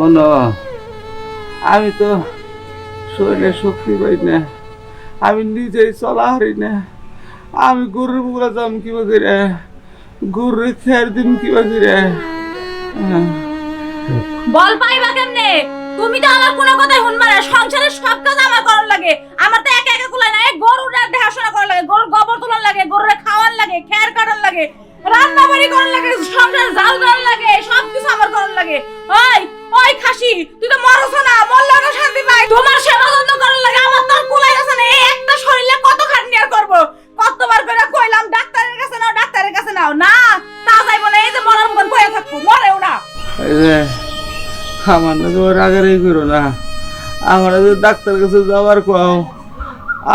শোনো, আমি তো শরীরে শক্তি পাই না, আমি নিজেই চলা হারি না, আমি গরুর বুকরা যাম কি কিবা করে, গরুর খেয়ার দিন করে। হ্যাঁ। বল পাইবা কেমনে? তুমি তো আমার কোনো কথাই শুনবা না সংসারের সব কাজ আমার করার লাগে। আমার তো একা একা কুলায় না গরুর দেখাশোনা করার লাগে, গরুর গোবর তোলার লাগে, গরুরে খাওয়ার লাগে, খেয়ার কাটার লাগে রান্না বাড়ি করার লাগে, সংসার জাল করার লাগে সব কিছু আমার করার লাগে। ওই ওই খাসি, তুই তো মরছ না, মরলে না শান্তি পাই। তোমার সেবা যত্ন করার লাগে আমার তো কুলাই আছে না, এই একটা শরীরে কত খাটনি আর করব? কতবার করে কইলাম, ডাক্তারের কাছে নাও, ডাক্তারের কাছে নাও। না, তা যাইবো না, এই যে মরার মতন কইয়া থাকব, মরেও না। আমার না তোমার রাগারাগি করো না। আমার যে ডাক্তার কাছে যাওয়ার কও,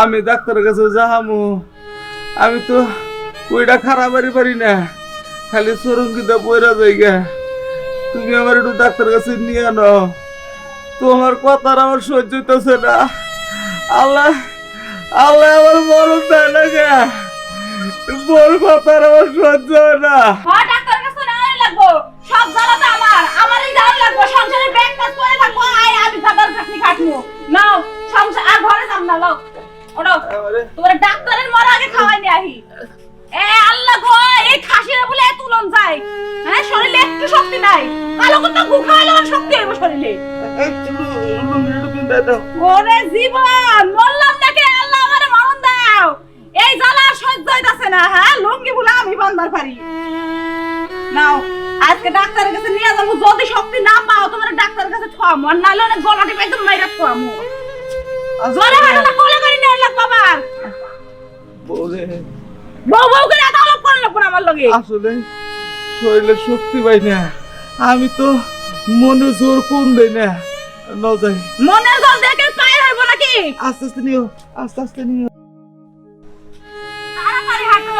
আমি ডাক্তারের কাছে যাহামু। আমি তো ওইটা খারাপ পারি না, খালি সরঙ্গিতা পয়রা জায়গা তুমি আমার একটু ডাক্তার কাছে নিয়ে আনো। তোমার কথার আমার সহ্য হইতেছে না। আল্লাহ আল্লাহ আমার মরণ দেয় না গে। কথার আমার সহ্য হয় না। ডাক্তারের কাছে লাগবো। সব আমার। আমারই জ্বালা লাগবো। সংসারে ব্যাগ কাজ করে থাকব। আয় আমি দাদার খাটনি খাটবো নাও সংসার আর ঘরে যাম না লাও ওটো তোমার ডাক্তারের মরা আগে খাওয়াই নি আহি। এ আল্লাহ গো এই খাসিরা বলে এত উলন যায়। হ্যাঁ শরীরে একটু শক্তি নাই। কালো কত গুখাইলে আমার শক্তি হইব শরীরে। ওরে জীবন মরলাম নাকি আল্লাহ আমারে মরণ দাও। এই জ্বালা সহ্য হইতাছে না হ্যাঁ? লুঙ্গি বলে আমি বান্দার পারি। নাও আজকে ডাক্তারের কাছে নিয়ে যাব। যদি শক্তি না পাও তোমার ডাক্তারের কাছে থাম আর নাহলে অনেক গলাটি পাই তুমি মাইরা থাম জোরে হাঁটো কোলে করে নিয়ে লাগবো আবার বলে বউ বউ করে এত আলাপ করে না আমার লগে? আসলে শরীরে শক্তি পাই না। আমি তো মনে জোর কোন দেই না। ন যাই। মনের জল দেখে পায়ে হইব নাকি? আস্তে আস্তে নিও। আস্তে আস্তে নিও। তাড়াতাড়ি হাঁটো।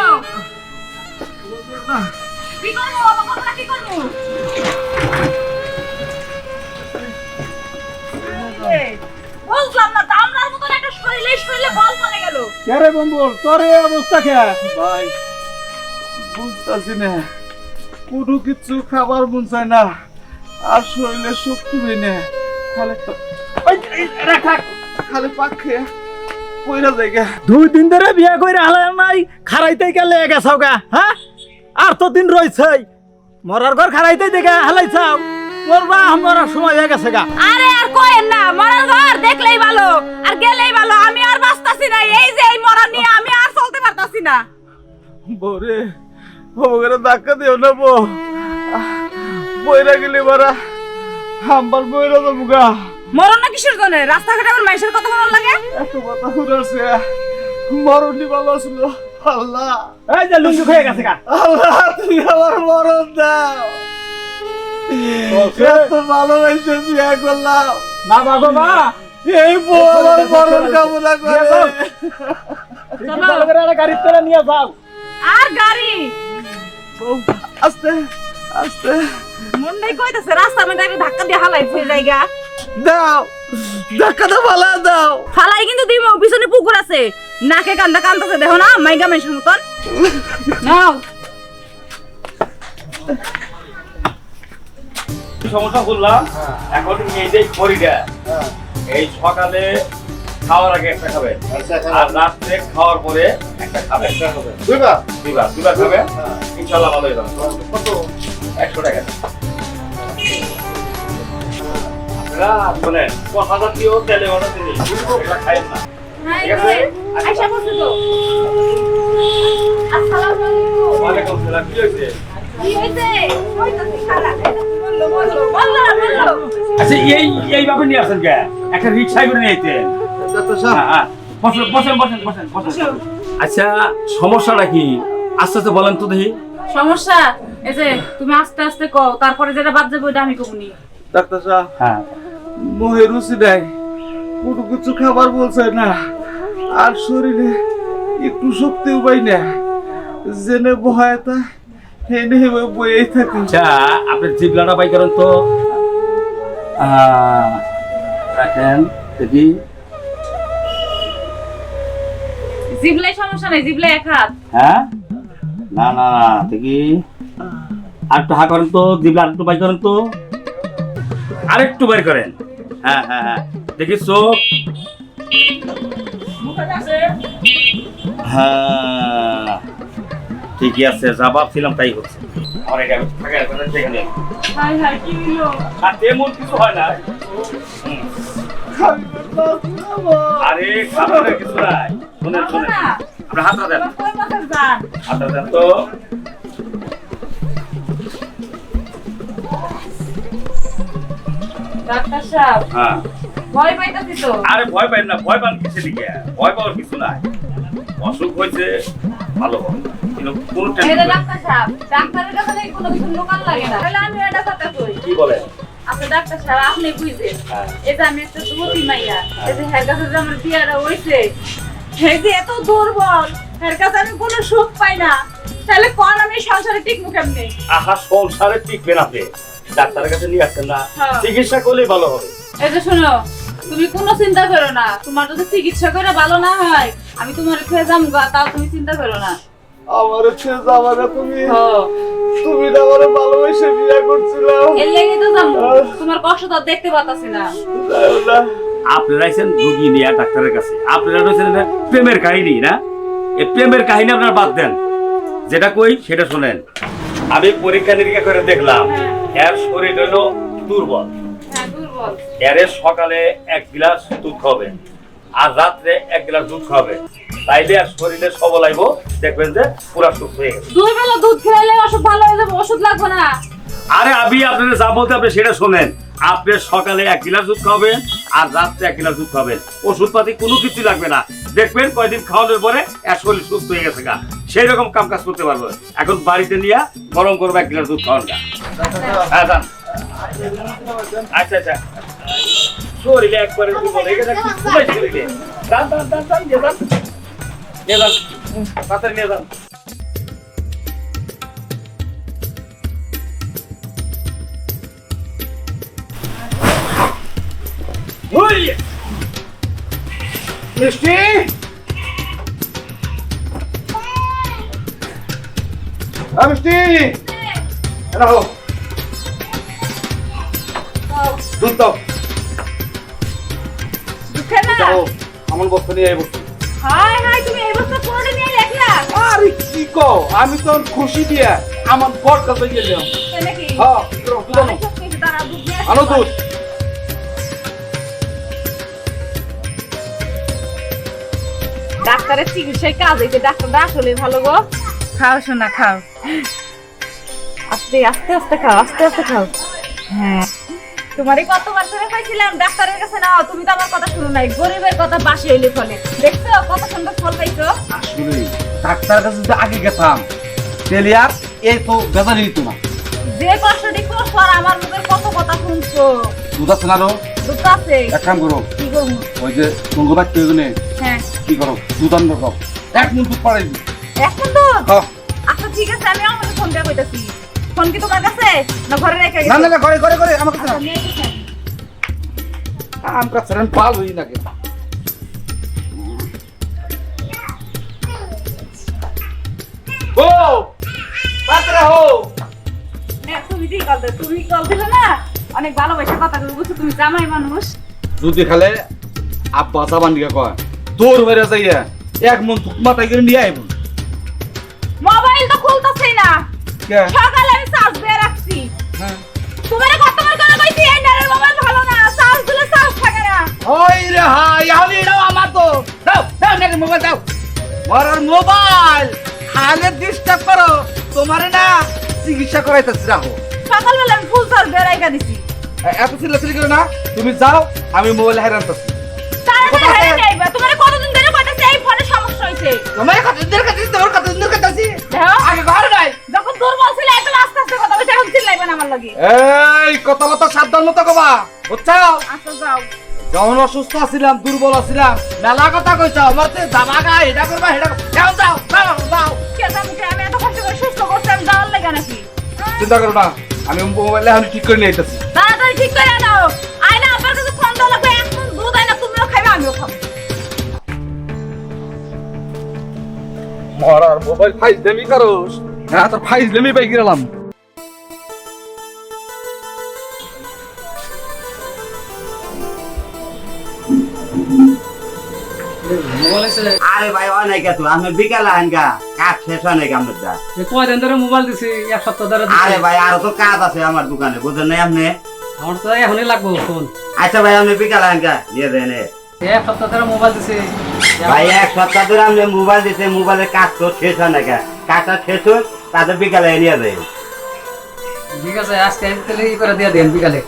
কি করব? বাবা কি করব? বুঝলাম না দামরার মতন একটা শরীরে শরীরে বল গেল কেরে বন্ধু তোর এই অবস্থা কে? ভাই বুঝতেছি না। কোনো কিছু খাবার মন চায় না আর শরীরে শক্তি না। খালি। খালি পাক খেয়ে পয়রা জায়গা দুই দিন ধরে বিয়া করে হালে নাই খারাইতে গেলে গেছাও গা হ্যাঁ? আর তো দিন রয়েছে মরার ঘর খারাইতে দেখে হালাইছাও। মরবা মরার সময় হয়ে গেছে গা। আরে আর কোয়েন না না। বরে ওখানে ধাক্কা দিও না বো। বইরা গেলে বারা হাম্বার বইরা যাব গা। মরণ না কিসের জন্য? রাস্তাঘাটে আমার মাইসের কথা ভালো লাগে? এত কথা শুনেছে। মরণই ভালো ছিল। আল্লাহ। এই যে লুঙ্গি হয়ে গেছে গা। আল্লাহ তুমি আমার মরণ দাও। এত ভালোবাসে বিয়ে করলাম। না বাবা মা এই বউ আমার মরণ কামনা করে। গাড়ি করে নিয়ে যাও। আর গাড়ি? আস্তে আস্তে। মন্ডাই কইতাছে রাস্তার মধ্যে ধাক্কা দিয়ে হালাইছে জায়গা। দাও ধাক্কাটা দাও ফালাই কিন্তু দিব পিছনে পুকুর আছে। নাকে কান্দা কান্দাছে দেখো না মাইগা মেশার মতন। নাও। সমস্যা বললাম এখন এই যে খড়িটা এই সকালে খাওয়ার আগে একটা খাবে। আর রাত্রে খাওয়ার পরে একটা খাবে। দুইবার? দুইবার দুইবার খাবে। ইনশাল্লাহ ভালো হয়ে যাবে। কত? একশো টাকা। আচ্ছা। এই এইভাবে নিয়ে আসেন কে? একটা রিক্সায় করে নিয়ে ডাক্তার সাহেব। হ্যাঁ, হ্যাঁ। বসেন বসেন বসেন বসেন বসেন। আচ্ছা সমস্যাটা কি? আস্তে আস্তে বলেন তো দেখি। সমস্যা? এই যে তুমি আস্তে আস্তে কও তারপরে যেটা বাদ যাবে ওটা আমি কমুনি। ডাক্তার সাহেব হ্যাঁ। মোহে রুচি নাই। কোনো কিছু খাবার বলছে না। আর শরীরে একটু শক্তিও পাই না। জেনে বহায় তা হেনে বইয়েই থাকি। আচ্ছা আপনার জিবলাটা বাই করেন তো। রাখেন দেখি। জিবলাই সমস্যা নাই জিবলাই এক হাত। হ্যাঁ? না না না দেখি আর একটু হা করেন তো জিবলা আর একটু বাই করেন তো। আরেকটু বের করেন। হ্যাঁ হ্যাঁ হ্যাঁ। দেখি চোখ হ্যাঁ ঠিকই আছে যা ভাবছিলাম তাই হচ্ছে। আমার এটা আর তেমন কিছু হয় না। আরে খাবারের কিছু নাই। শুনেন শুনেন। আপনি হাতটা দেন তোমার কই মাসের জান হাতটা দেন তো। ডাক্তার সাহেব হ্যাঁ। ভয় পাইতাছি তো। আরে ভয় পাই না ভয় পান কিসে দিকে? ভয় পাওয়ার কিছু নাই। অসুখ হয়েছে ভালো হবে। কিন্তু কোনো টেনশন ডাক্তার সাহেব ডাক্তারের কাছে নাকি কোনো কিছু লোকাল লাগে না। তাহলে আমি এটা কথা কই। কি বলেন? আপনি ডাক্তার সাহেব আপনি বুঝছেন হ্যাঁ। এই যে আমি একটা যুবতী মাইয়া এই যে হের কাছে যে আমার বিয়াটা হইছে যে এত দুর্বল হের কাছে আমি কোনো সুখ পাই না। তাহলে কোন আমি সংসারে টিকবো কেমনে? আহা সংসারে টিকবেন আপনি ডাক্তারের কাছে নিয়ে আসছেন না। হ্যাঁ। চিকিৎসা করলেই ভালো হবে। এই যে শোনো তুমি কোনো চিন্তা করো না। তোমার যদি চিকিৎসা করে ভালো না হয় আমি তোমার খেয়ে যাব তাও তুমি চিন্তা করো না। আমার আমার তুমি? হ্যাঁ। তুমি না আমার ভালোবেসে বিয়ে করছিলাম এর লেগে তো যাব তোমার কষ্ট তো আর দেখতে পাতাছি না। আপনারা আইছেন রুগী নিয়ে ডাক্তারের কাছে। আপনারা রয়েছেন প্রেমের কাহিনী না? এই প্রেমের কাহিনী আপনারা বাদ দেন। যেটা কই সেটা শুনেন। আমি পরীক্ষা নিরীক্ষা করে দেখলাম এর শরীর হলো দুর্বল। হ্যাঁ এর সকালে এক গ্লাস দুধ খাবেন আর রাত্রে এক গ্লাস দুধ খাবেন তাইলে আর শরীরে সবল আইব দেখবেন যে পুরা সুস্থ হয়ে গেছে। দুই বেলা দুধ খেলে ওষুধ ভালো হয়ে যাবে ওষুধ লাগবে না। আরে আমি আপনাদের যা বলতে আপনি সেটা শোনেন। আপনি সকালে এক গিলাস দুধ খাবেন আর রাত্রে এক গিলাস দুধ খাবেন ওষুধপাতি কোনো কিছু লাগবে না। দেখবেন কয়েকদিন খাওয়ানোর পরে এক শরীর সুস্থ হয়ে গেছে গা। সেই রকম কাম কাজ করতে পারব। এখন বাড়িতে নিয়ে গরম করব এক গিলাস দুধ খাওয়ান গা। হ্যাঁ যান। আচ্ছা আচ্ছা। শরীরে একবারে মিষ্টি? মিষ্টি! এনা দুধ দাও। দুঃখে আমার বস্তা নিয়ে আই বসছি হাই হাই তুমি এই বছর কোনটা নিয়ে লেখলা আরে কি কো আমি তো খুশি দিয়া আমার বর কাছে গেলাম। নাকি? হ্যাঁ আনো দুধ। ডাক্তারের চিকিৎসায় কাজ হইতে ডাক্তারটা আসলে ভালো গো। খাও শোনা খাও। আস্তে আস্তে আস্তে খাও আস্তে আস্তে খাও। হ্যাঁ। তোমারই কতবার করে পাইছিলাম ডাক্তারের কাছে নাও তুমি তো আমার কথা শুনো নাই গরিবের কথা বাসি হইলে ফলে। দেখছ কত সুন্দর ফল পাইছো। আসলে ডাক্তার কাছে যদি আগে গেতাম তাহলে আর এই তো বেজার হইতো না। যে কষ্টটি করছ আর আমার মুখের কত কথা শুনছো। দুধ আছে না? দুঃখ আছে। এক কাম করো। কি করব? ওই যে টঙ্গ বাচ্চা কি করো আনব খাও এক মিনিট দুধ পাড়াই এখন তো আচ্ছা ঠিক আছে আমি আমাকে ফোন দিয়ে কইতাছি। ফোন কি তোমার কাছে? না ঘরে রেখে না না না করে করে করে আমার কাছে আচ্ছা, না। আম কাছে রান পাল হই না কে ও পাত্র হো নে, তুমি দিয়ে কল। তুমি কল দিলে না? অনেক ভালোবাসা কথা বলব তুমি জামাই মানুষ। দুধ খালে আব্বা সাবান দিকে কয় দৌড় মেরে যাইয়া এক মন মাথায় করে নিয়ে আইব। মোবাইল তো খুলতেছেই না। কে? সকালে আমি চার্জ দিয়ে রাখছি। হ্যাঁ। তোমার কতবার করে কইছি এই নারের মোবাইল ভালো না চার্জ দিলে চার্জ থাকে না। ওই রে হাই আমি দাও আমার তো। দাও দাও নাকি মোবাইল দাও। মরার মোবাইল খালে ডিস্টার্ব করো। তোমারে না চিকিৎসা করাইতেছি রাখো। সকালবেলা আমি ফুল চার্জ দিয়ে রাখা দিছি। এত চিল্লাচিল্লি করো না তুমি যাও আমি মোবাইল হারান তোমার কতদিন ধরে কইতাছি এই ফোনে সমস্যা হইছে? তোমার কত দিন কাছে তোমার কত দিন কাছে দেখো। আগে ঘরে নাই। যখন দুর্বল ছিল একদম আস্তে আস্তে কথা বলছে এখন চিল্লাইবেন আমার লাগে। এই কথা মতো সাবধান মতো কবা। বুঝছ? আচ্ছা যাও। যখন অসুস্থ আছিলাম দুর্বল আছিলাম মেলা কথা কইছ। আমার তো জামা গা এটা করবা এটা। যাও যাও যাও যাও। কে জানি আমি এত কষ্ট করে সুস্থ করছি আমি যাওয়ার লেগে নাকি? চিন্তা করো না আমি মোবাইলে আমি ঠিক করে নিয়ে আইতেছি। তাড়াতাড়ি ঠিক করে নাও আয়না কাছে ফোন মরার মোবাইল ফাইজ দেমি কারোস? হ্যাঁ তোর ফাইজ দেমি পাই গেলাম। আরে ভাই অনেক এত আমি বিকাল আহেনগা কাজ শেষ অনেক আমার কয় কয়দিন ধরে মোবাইল দিছি এক সপ্তাহ ধরে আরে ভাই আরও তো কাজ আছে আমার দোকানে বুঝেন নাই আপনি? আমার তো এখনই লাগবো ফোন। আচ্ছা ভাই আপনি বিকাল আহেনগা নিয়ে দেন এক সপ্তাহ ধরে মোবাইল দিছে। ভাই এক সপ্তাহ ধরে আমি মোবাইল দিছে মোবাইলের কাজ তো শেষ হয় নাকি কাজটা শেষ তাতে বিকালে নিয়ে দেয়। ঠিক আছে আজকে তাহলে ই করে দিয়ে দেন বিকালে।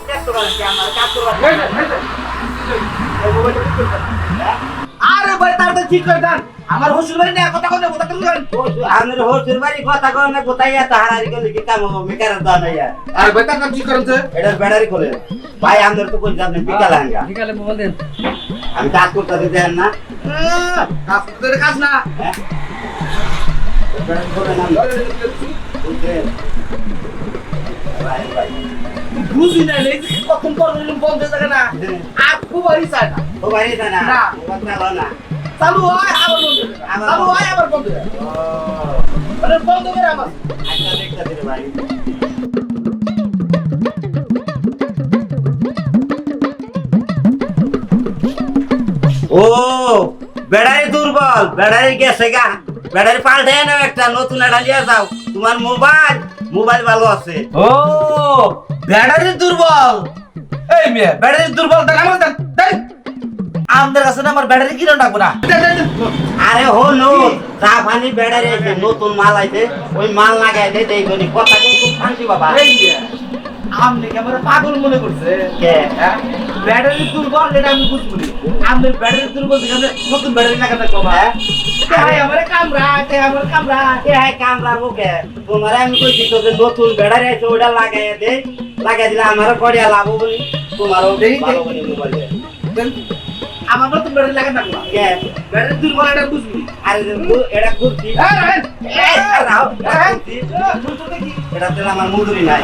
আরে ভাই তার তো ঠিক করে দেন। আমার শ্বশুর বাড়ি নিয়ে কথা কথা কথা বলেন আমার হোসের বাড়ি কথা কয় না কোথায় গিয়ে তাহারি গেলে কি কাম হবে? মেকারের দান নাই আর। আরে ভাই তার ঠিক করেন এটার ব্যাটারি ভাই আমাদের তো কইছি আপনি বিকালে আইন গা বিকালে মোবাইল দেন। আমি কাজ করতে দেন না। কাজ করতে কাজ না। না। বুঝি না এই কখন বন্ধ হয়ে না। আর খুব বাড়ি চায় না। এটা না। না। না। চালু হয় আবার বন্ধ চালু হয় আবার বন্ধ হয়ে ও মানে বন্ধ করে আমার ভাই। ও ব্যাটারি দুর্বল ব্যাটারি গেছে গা। ব্যাটারি পাল্টে নাও একটা নতুন একটা নিয়ে যাও। তোমার মোবাইল মোবাইল ভালো আছে। ও ব্যাটারি দুর্বল। এই মেয়ে ব্যাটারি দুর্বল দেন আমার দেন আমাদের কাছে না আমার ব্যাটারি কিনে রাখব না। আরে হো নো চা পানি ব্যাটারি আছে নতুন মাল আছে ওই মাল লাগাই দে দেই গনি কথা কিন্তু শান্তি বাবা আপনি কি আমার পাগল মনে করছে কে হ্যাঁ? ব্যাটারি দুর্বল এটা আমি বুঝব। আপনার ব্যাটারি দুর্বল যেখানে নতুন ব্যাটারি লাগাতে কমা আমার কামরা আমার কামরা হ্যাঁ কাম লাগবো কে তোমার আমি কইছি তো যে নতুন ব্যাটারি আছে ওটা লাগাই দে লাগাই দিলে আমারও করিয়া লাভ বলি তোমারও। ভালো বলি মোবাইল। আমার নতুন ব্যাটারি লাগাতে কমা কে? ব্যাটারি দুর্বল এটা বুঝবি। আরে এটা কুর্তি। এই, রাখেন। এই, রাও, এটা রাখেন। কুর্তি। এ, বুঝছ দেখি? এটা তো আমার মুদুরি নাই।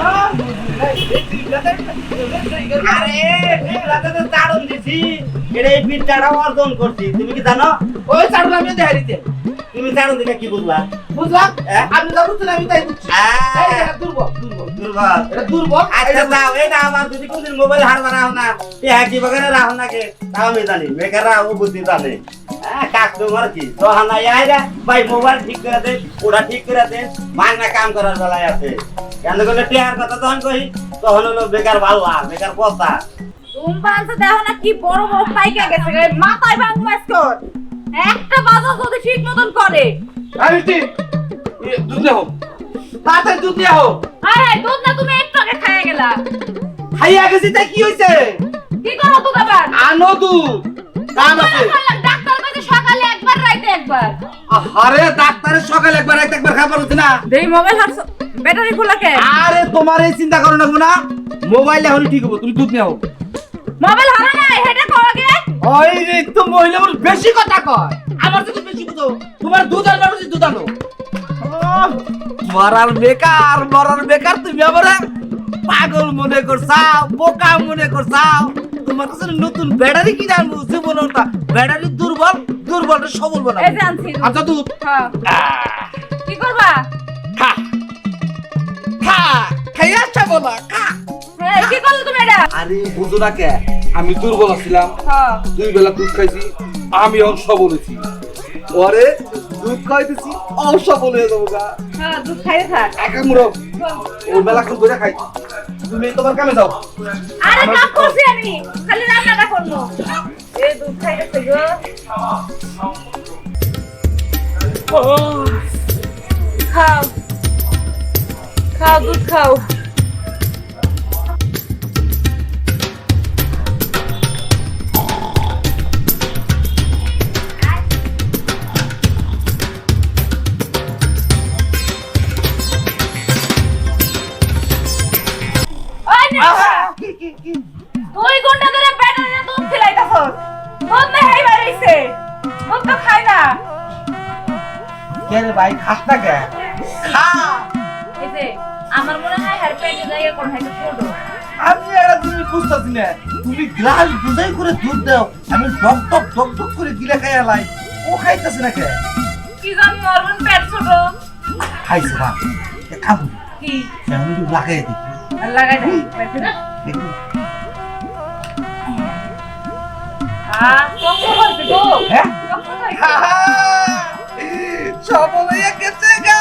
আরে রাতে তো দারুণ দিছি। এটা এই পিঠটাটা অর্জন করছি। তুমি কি জানো? ওই চারুল আমি দেখাই তুমি দারুণ দিকে কি বুঝলা? বুঝলাম? যা বুঝছেন আমি তাই বুঝছি। আহ, এই, এটা দুর্বল দুর্বল। দুর্বল। এটা দুর্বল আচ্ছা এটা আমার যদি কোনদিন মোবাইল হারবা রাখো না এ হাকি বাগানে রাখো না কে তাও আমি জানি মেকাররা ও বুদ্ধি জানে। হ্যাঁ, কাস্টমার কি? সহানা আইরা ভাই মোবাইল ঠিক করে দে ওটা ঠিক করে দে। মাগনা কাম করার বেলায় আছে। কেন করলে টিয়ার কথা তখন কই? তখন হলো বেকার ভাল্লা বেকার কথা ধূমপান তো দেখো না কি বড় বড় পাইকা গেছে মাথায় ভাঙ মাস্কর একটা বাজার যদি ঠিক মতন করে। আমি দুধ দেহ তাড়াতাড়ি দুধ দেহ আরে দুধ না তুমি একটু আগে খাইয়া গেলা। খাইয়া গেছি তাই কি হইছে? কি করো দুধ আবার? আনো দুধ। কাম আছে। ডাক্তার কাছে সকালে একবার রাইতে একবার। আরে ডাক্তারের সকালে একবার একটা একবার খাবার হচ্ছে না। দেই মোবাইল হারছো ব্যাটারি খোলা কে আরে তোমার এই চিন্তা করো না না মোবাইল এখন ঠিক হব তুমি দুধ নেও। মোবাইল হারা নাই হেটা কো আগে। ওই রে তো মহিলা মানুষ বেশি কথা কয়। আমার থেকে বেশি বুঝো। তোমার দুধ আর মানুষ দুধ আনো। মরার বেকার মরার বেকার তুমি আমার পাগল মনে করছাও বোকা মনে করছাও। তোমার কাছে নতুন ব্যাটারি কি জানব ব্যাটারি দুর্বল দুর্বল সবল এই বানাবো যে আচ্ছা দুধ। হ্যাঁ। কি করবা? খা। খা। খাইয়া চাবো না খা। হ্যাঁ, কি করলে তুমি এটা? আরে বুঝো না কে? আমি দুর্বল ছিলাম হ্যাঁ। দুই বেলা দুধ খাইছি আমি অংশ বলেছি পরে দুধ খাইতেছি অংশ বলে যাব গা। হ্যাঁ দুধ খাইতে থাক। একা ওই বেলা কোন করে খাই। তুমি তোমার কামে যাও। আরে কাম করছি আমি খালি রান্নাটা করব। এই দুধ খাইতেছে গো। খাও। খাও দুধ খাও। তুমি গ্লাস বুঝাই করে দুধ দাও আমি ডক ডক ডক ডক করে গিলে খাই লাই। ও খাইতেছে না কে? কি জানি বোন পেট ছোট। খাইছে না খাব কি? আমি একটু লাগাই দিই। লাগাই দে। পেটে। আর কষ্ট হয়েছে গো হ্যাঁ? কষ্ট হয়েছে। সফল হয়ে গেছে গা।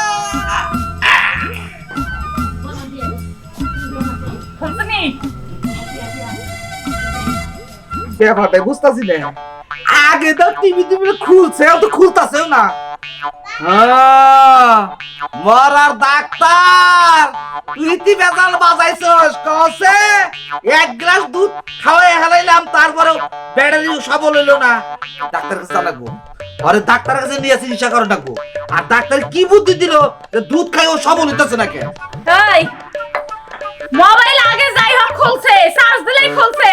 ব্যাপারটা বুঝতেছি না আগে তো টিভি টিভি খুলছে তো খুলতাছেও না। হ্যাঁ, মরার ডাক্তার তুই বেজাল বাজাইছস? কসে এক গ্লাস দুধ খাওয়াই হেলাইলাম তারপরে ব্যাটারি সবল হইল না। ডাক্তার কাছে লাগবো আরে ডাক্তার কাছে নিয়ে চিকিৎসা করে ডাকবো আর ডাক্তার কি বুদ্ধি দিল? দুধ খাই ও সবল হইতেছে না কেন এই মোবাইল আগে যাই হোক খুলছে চার্জ দিলেই খুলছে।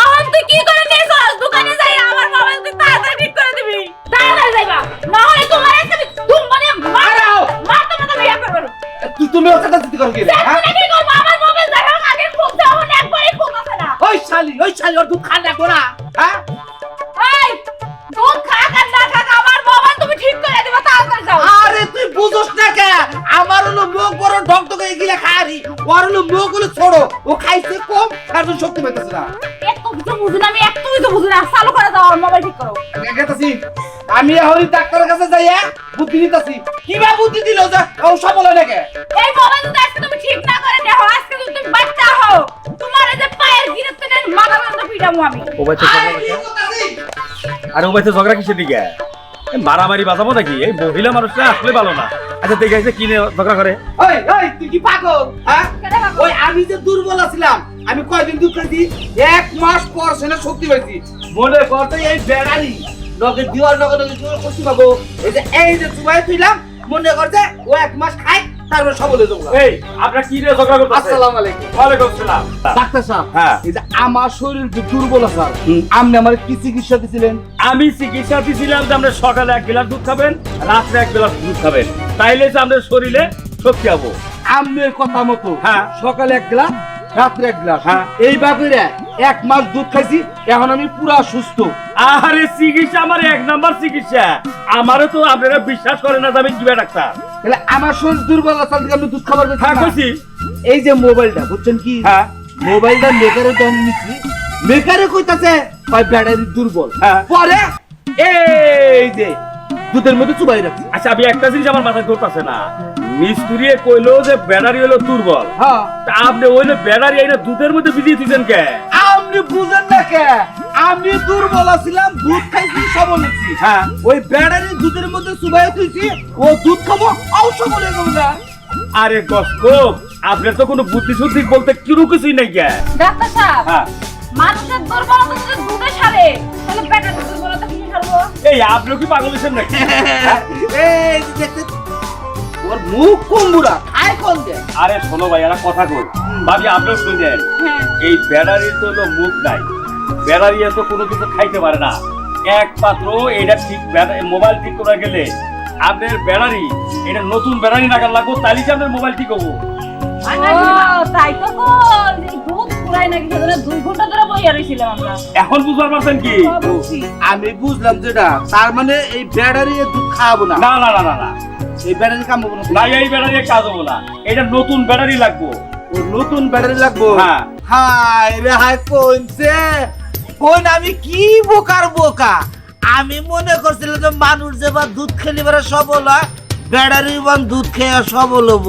অহন তুই কি করে নিয়েছস দোকানে যাই আমার মোবাইল তুই তাড়াতাড়ি ঠিক করে দিবি। তাড়াতাড়ি যাইবা। না হলে তোমার একটা তুমি মানে মারাও মার তো বিয়ে করবে তুই তুমি ওর সাথে জিজ্ঞেস করবি হ্যাঁ? কি করব? আমার মোবাইল যাই হোক আগে খুলছে অহন একবারই খুলতেছে না। ওই শালি ওই শালি ওর রাখব না হ্যাঁ? ওর হলো মুখ হলো ছোট ও খাইছে কম তার জন্য শক্তি পাইতেছে না। একটু কিছু বুঝি না আমি একটু কিছু বুঝি না চালু করে দাও আমার মোবাইল ঠিক করো। গেতাছি আমি এখন ডাক্তারের কাছে যাইয়া বুদ্ধি দিতেছি কিবা বুদ্ধি দিল যে ও হয় নাকি? এই মোবাইল যদি আজকে তুমি ঠিক না করে দেখো আজকে যদি তুমি বাচ্চা হও তোমার এই যে পায়ের গিরে মাথা পর্যন্ত পিটামু আমি। ও তো করছে। আরে ও তো ঝগড়া কিসের দিকে? মারামারি বাজাবো নাকি এই মহিলা মানুষটা আসলে ভালো না। আচ্ছা দেখে আছে কিনে ঝগড়া করে। ওই ওই, তুই কি পাগল হ্যাঁ? ওই, আমি যে দুর্বল ছিলাম আমি কয়দিন দুধ খাইছি? এক মাস পর সেনে শক্তি পাইছি মনে করতে এই বেড়ালি নগে দিওয়ার নগে নগে দিওয়ার কষ্ট পাবো। এই যে এই যে চুবাই তুইলাম মনে করতে ও এক মাস খাই তারপর সবল যাব এই আপনারা কি রে ঝগড়া করতেছেন? আসসালামু আলাইকুম। ওয়ালাইকুম সালাম। ডাক্তার সাহেব হ্যাঁ। এই যে আমার শরীর যে দুর্বল স্যার আপনি আমার কি চিকিৎসা দিছিলেন? আমি চিকিৎসা দিছিলাম যে আপনি সকালে এক গ্লাস দুধ খাবেন রাত্রে এক গ্লাস দুধ খাবেন। তাইলে যে আপনার শরীরে শক্তি হব আমি কথা মতো হ্যাঁ। সকালে এক গ্লাস রাত্রে এক গ্লাস। হ্যাঁ। এই ব্যাপারে এক মাস দুধ খাইছি এখন আমি পুরা সুস্থ। আরে চিকিৎসা আমার এক নাম্বার চিকিৎসা। আমারও তো আপনারা বিশ্বাস করেন না যে আমি কিবা ডাক্তার। তাহলে আমার শরীর দুর্বল আছে আমি দুধ খাবার হ্যাঁ কইছি। এই যে মোবাইলটা বুঝছেন কি? হ্যাঁ। মোবাইলটা মেকারে তো আমি মেকারে কইতাছে ভাই ব্যাটারি দুর্বল। হ্যাঁ। পরে এই যে দুধের মধ্যে চুবাই রাখছি। আচ্ছা আমি একটা জিনিস আমার মাথায় ধরতেছে না। মিস্ত্রি কইলো যে ব্যাটারি হলো দুর্বল। হ্যাঁ। তা আপনি ওইলে ব্যাটারি আইনা দুধের মধ্যে ভিজিয়ে দিয়েছেন কে? আপনি বুঝেন না কে? আমি দুর্বল ছিলাম দুধ খাইছি সবল হ্যাঁ। ওই ব্যাটারি দুধের মধ্যে চুবাই তুইছি ও দুধ খাব সবল হয়ে আরে গসকপ আপনার তো কোনো বুদ্ধি শুদ্ধি বলতে কিরু কিছুই নাই কে? ডাক্তার সাহেব হ্যাঁ। মানুষের দুর্বলতা যদি দুধে সারে তাহলে পেটের দুর্বলতা কি সারবো? এই আপনি কি পাগল হয়েছেন নাকি এই দেখতে ওর মুখ কুম্বুরা খায় কোন দে আরে শোনো ভাই একটা কথা কই? ভাবি আপনিও শুনেন হ্যাঁ। এই ব্যাটারির তো হলো মুখ নাই। ব্যাটারি এত কোনো কিছু খাইতে পারে না। একমাত্র এটা ঠিক মোবাইল ঠিক করা গেলে আপনার ব্যাটারি এটা নতুন ব্যাটারি লাগার লাগবো তাহলে যে আপনার মোবাইল ঠিক হব? তাই তো কই এই দুধ পুরাই নাকি সেদিন দুই ঘণ্টা ধরে বইয়া রইছিলাম আমরা। এখন বুঝতে পারছেন কি? আমি বুঝলাম যেটা তার মানে এই ব্যাটারি দুধ খাওয়াবো না? না না না না না। এই ব্যাটারি কামাবো না না এই ব্যাটারি কাজ হব না। এটা নতুন ব্যাটারি লাগবো। নতুন ব্যাটারি লাগবো? হ্যাঁ। হাই রে হাই কোনছে কোন আমি কি বোকার বোকা? আমি মনে করছিলাম যে মানুষ যে বা দুধ খেলে বেড়া সবল হয় ব্যাটারি বান দুধ খেয়ে সবল হব।